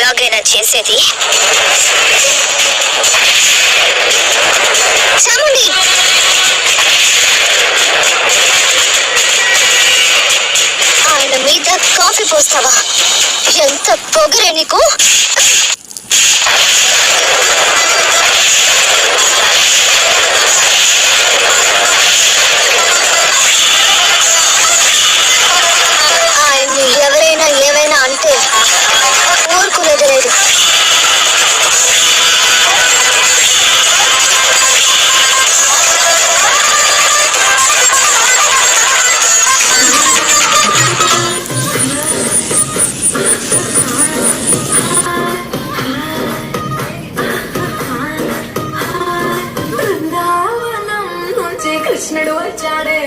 చేసేది? చాముండి! ఆయన మీద కాఫీ పోస్తావా? ఎంత పొగరే నీకు? కృష్ణుడు వచ్చాడే.